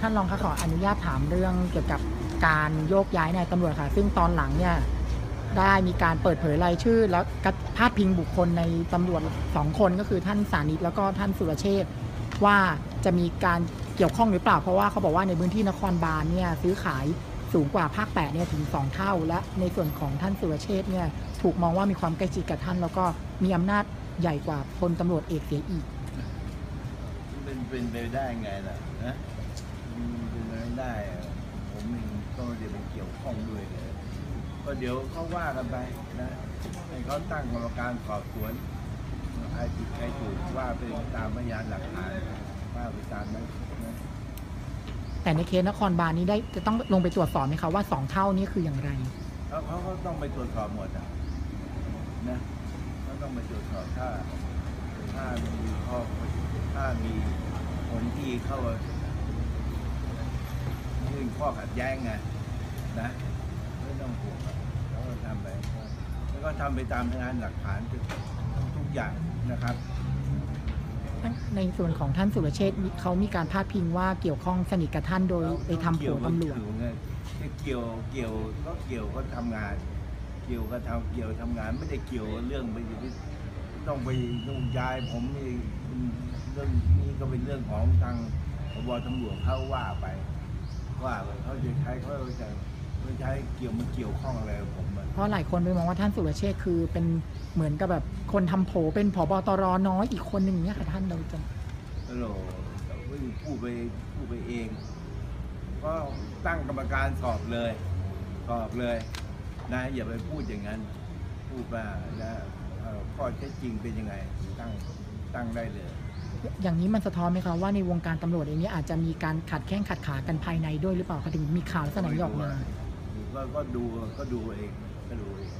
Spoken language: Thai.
ท่านรองคะขออนุญาตถามเรื่องเกี่ยวกับการโยกย้ายนายตำรวจค่ะ ซึ่งตอนหลังเนี่ยได้มีการเปิดเผยรายชื่อ แล้วกพาดพิงบุคคลในตำรวจสองคนก็คือท่านสานิตแล้วก็ท่านสุรเชษว่าจะมีการเกี่ยวข้องหรือเปล่า เพราะว่าเขาบอกว่าในพื้นที่นครบาลเนี่ยซื้อขายสูงกว่าภาค8เนี่ยถึง 2 เท่า และในส่วนของท่านสุรเชษเนี่ยถูกมองว่ามีความใกล้ชิดกับท่าน แล้วก็มีอำนาจใหญ่กว่าพลตำรวจเอกเสียอีก เป็นเป็นไปได้ไงล่ะนะ ไปไม่ได้อะผมเองก็ไม่ได้ไปเกี่ยวข้องด้วยเลย ก็เดี๋ยวเขาว่ากันไปนะให้เขาตั้งกรรมการสอบสวนใครผิดใครถูกว่าไปตามพยานหลักฐานว่าไปตามนั้นนะแต่ในเคสนครบาลนี้ได้จะต้องลงไปตรวจสอบไหมคะว่าสองเท่านี้คืออย่างไร แล้วเขาก็ต้องไปตรวจสอบหมดอะนะเขาต้องไปตรวจสอบถ้าถ้ามีข้อถ้ามีคนที่เข้ายื่น ข้อขัดแย้งไงนะไม่ต้องห่วงอะแล้วก็ทำไปแล้วก็ทำไปตามพยานหลักฐานทุกทุกอย่างนะครับ ในส่วนของท่านสุรเชษฐ์มีเขามีการพาดพิงว่าเกี่ยวข้องสนิทกับท่านโดยไปทำผัวตำรวจเกี่ยวไงเกี่ยวเกี่ยวก็เกี่ยวก็ทำงาน เกี่ยวก็ทำเกี่ยวทำงานไม่ได้เกี่ยวเรื่องไปต้องไปต้องย้ายผมนี่เรื่องนี้ก็เป็นเรื่องของทางพบตำรวจเขาว่าไป ว่าไปเขาจะใช้เขาจะไม่ใช้เกี่ยวมันเกี่ยวข้องอะไรกับผมอะเพราะหลายคนไปมองว่าท่านสุรเชษฐ์คือเป็นเหมือนกับแบบคนทำโผเป็นผบตรน้อยอีกคนหนึ่งอย่างเนี้ยค่ะท่านเราจะฮัลโหลไม่พูดไปพูดไปเอง ก็ตั้งกรรมการสอบเลย สอบเลยนะอย่าไปพูดอย่างนั้น พูดว่านะเอ่อข้อเท็จจริงเป็นยังไง ตั้งตั้งได้เลย อย่างนี้มันสะท้อนไหมคะว่าในวงการตำรวจเองเนี่ยอาจจะมีการขัดแข้งขัดขากันภายในด้วยหรือเปล่าคะถึงมีข่าวลักษณะนี้ออกมาก็ดูก็ดูเองก็ดูเอง